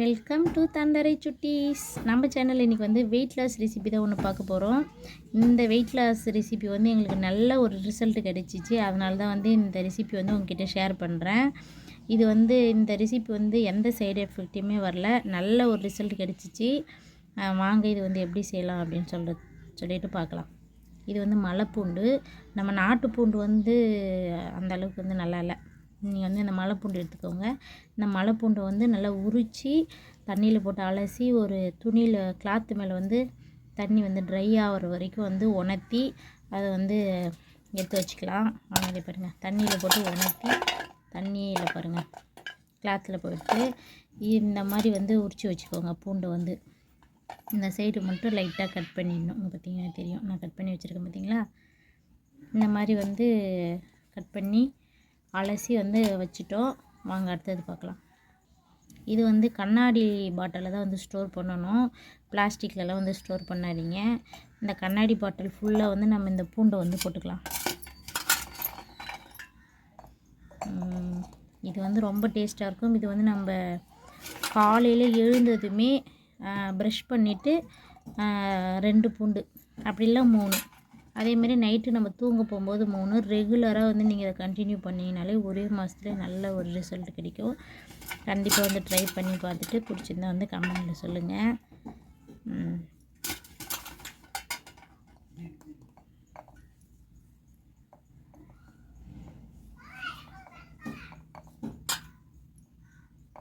Welcome to Thandarai சுட்டீஸ் நம்ம channel இன்றைக்கி வந்து வெயிட் லாஸ் ரெசிபி தான் ஒன்று பார்க்க போகிறோம் இந்த வெயிட் லாஸ் ரெசிபி வந்து எங்களுக்கு நல்ல ஒரு ரிசல்ட் கிடச்சிச்சு. அதனால தான் வந்து இந்த ரெசிபி வந்து உங்ககிட்ட ஷேர் பண்ணுறேன் இது வந்து இந்த ரெசிபி வந்து எந்த சைடு எஃபெக்ட்டையுமே வரல. நல்ல ஒரு ரிசல்ட் கிடச்சிச்சு. வாங்க இது வந்து எப்படி செய்யலாம் அப்படின்னு சொல்ல சொல்லிட்டு பார்க்கலாம். இது வந்து மலைப்பூண்டு. நம்ம நாட்டுப்பூண்டு வந்து அந்த அளவுக்கு வந்து நல்லா இல்லை. நீங்கள் வந்து இந்த மலைப்பூண்டு எடுத்துக்கோங்க. இந்த மலைப்பூண்டை வந்து நல்லா உரித்து தண்ணியில் போட்டு அலசி ஒரு துணியில் கிளாத்து மேலே வந்து தண்ணி வந்து ட்ரை ஆகிற வரைக்கும் வந்து உணர்த்தி அதை வந்து எடுத்து வச்சுக்கலாம். வாங்க பாருங்கள் தண்ணியில் போட்டு உணர்த்தி தண்ணியில் பாருங்கள் கிளாத்தில் போட்டு இந்த மாதிரி வந்து உரித்து வச்சுக்கோங்க பூண்டு வந்து. இந்த சைடு மட்டும் லைட்டாக கட் பண்ணிடணும். இங்கே பார்த்தீங்கன்னா தெரியும். நான் கட் பண்ணி வச்சுருக்கேன் பார்த்தீங்களா இந்த மாதிரி வந்து கட் பண்ணி அலசி வந்து வச்சுட்டோம். வாங்க அடுத்தது பார்க்கலாம். இது வந்து கண்ணாடி பாட்டிலில் தான் வந்து ஸ்டோர் பண்ணணும். பிளாஸ்டிக்லலாம் வந்து ஸ்டோர் பண்ணாதீங்க. இந்த கண்ணாடி பாட்டில் ஃபுல்லாக வந்து நம்ம இந்த பூண்டை வந்து போட்டுக்கலாம். இது வந்து ரொம்ப டேஸ்ட்டாக இருக்கும். இது வந்து நம்ம காலையில் எழுந்ததுமே ப்ரஷ் பண்ணிவிட்டு ரெண்டு பூண்டு. அப்படிலாம் மூணு. அதேமாரி நைட்டு நம்ம தூங்க போகும்போது மூணு ரெகுலராக வந்து நீங்கள் இதை கண்டினியூ பண்ணிங்கனாலே ஒரே மாதத்துல நல்ல ஒரு ரிசல்ட் கிடைக்கும். கண்டிப்பாக வந்து ட்ரை பண்ணி பார்த்துட்டு பிடிச்சிருந்தா வந்து கமெண்டில் சொல்லுங்கள்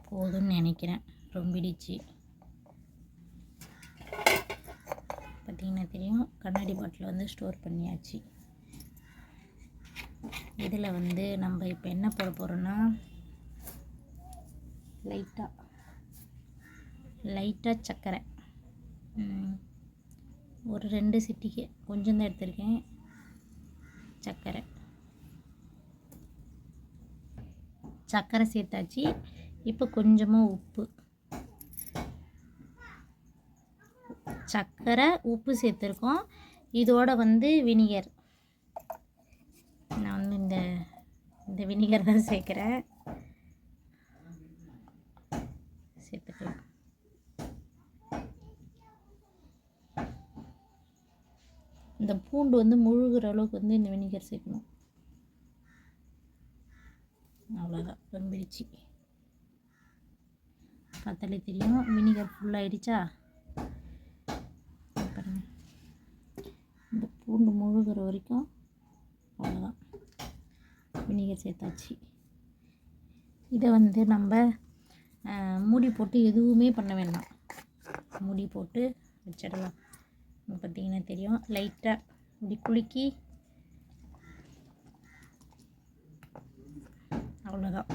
போதும்னு நினைக்கிறேன். ரொம்பிடுச்சு பார்த்தீங்கன்னா தெரியும். கண்ணாடி பாட்டில் வந்து ஸ்டோர் பண்ணியாச்சு. இதில் வந்து நம்ம இப்போ என்ன போட போகிறோன்னா லைட்டாக லைட்டாக சர்க்கரை ஒரு ரெண்டு சிட்டிக்கு கொஞ்சம் தான் எடுத்திருக்கேன். சர்க்கரை சர்க்கரை சேர்த்தாச்சு. இப்போ கொஞ்சமாக உப்பு. சர்க்கரை உப்பு சேர்த்துருக்கோம். இதோட வந்து வினிகர். நான் வந்து இந்த இந்த வினிகர் தான் சேர்க்குறேன். சேர்த்துக்கலாம். இந்த பூண்டு வந்து முழுகிற அளவுக்கு வந்து இந்த வினிகர் சேர்க்கணும். அவ்வளோதான் வெம்பிடுச்சு பார்த்தாலே தெரியும். வினிகர் ஃபுல்லாகிடுச்சா பாருங்க இந்த பூண்டு முழுகிற வரைக்கும் அவ்வளோதான். வினிகர் சேர்த்தாச்சு. இதை வந்து நம்ம மூடி போட்டு எதுவுமே பண்ண வேண்டாம். மூடி போட்டு வச்சிடலாம். பார்த்திங்கன்னா தெரியும். லைட்டாக இப்படி குலுக்கி அவ்வளோதான்.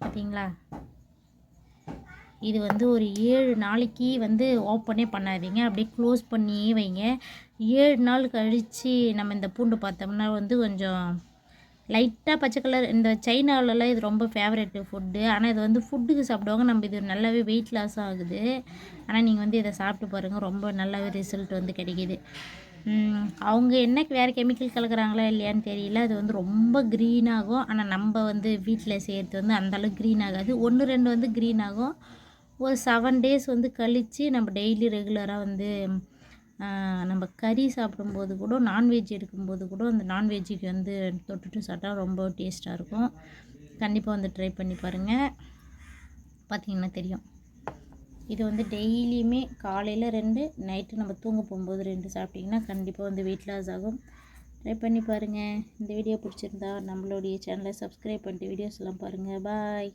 பார்த்தீங்களா? இது வந்து ஒரு ஏழு நாளைக்கு வந்து ஓப்பனே பண்ணாதீங்க. அப்படியே க்ளோஸ் பண்ணியே வைங்க. ஏழு நாள் கழித்து நம்ம இந்த பூண்டு பார்த்தோம்னா வந்து கொஞ்சம் லைட்டாக பச்சை கலர் இந்த சைனாவிலலாம் இது ரொம்ப ஃபேவரெட்டு ஃபுட்டு ஆனால் இது வந்து ஃபுட்டுக்கு சாப்பிடுவாங்க. நம்ம இது நல்லாவே வெயிட் லாஸ் ஆகுது. ஆனால் நீங்கள் வந்து இதை சாப்பிட்டு பாருங்கள் ரொம்ப நல்லாவே ரிசல்ட் வந்து கிடைக்கிது. அவங்க என்ன வேறு கெமிக்கல் கலக்குறாங்களா இல்லையான்னு தெரியல. அது வந்து ரொம்ப க்ரீன் ஆகும். ஆனால் நம்ம வந்து வீட்டில் செய்கிறது வந்து அந்தளவுக்கு க்ரீன் ஆகாது. ஒன்று ரெண்டு வந்து க்ரீன் ஆகும். ஒரு செவன் டேஸ் வந்து கழித்து நம்ம டெய்லி ரெகுலராக வந்து நம்ம கறி சாப்பிடும்போது கூட நான்வெஜ் எடுக்கும்போது கூட அந்த நான்வெஜ்ஜுக்கு வந்து தொட்டுட்டு சாப்பிட்டா ரொம்ப டேஸ்ட்டாக இருக்கும். கண்டிப்பாக வந்து ட்ரை பண்ணி பாருங்கள் பார்த்தீங்கன்னா தெரியும். இது வந்து டெய்லியுமே காலையில் ரெண்டு நைட்டு நம்ம தூங்க போகும்போது ரெண்டு சாப்பிட்டிங்கன்னா கண்டிப்பாக வந்து வெயிட் லாஸ் ஆகும். ட்ரை பண்ணி பாருங்கள் இந்த வீடியோ பிடிச்சிருந்தா நம்மளுடைய சேனலை சப்ஸ்கிரைப் பண்ணிட்டு வீடியோஸ் எல்லாம் பாருங்கள் பாய்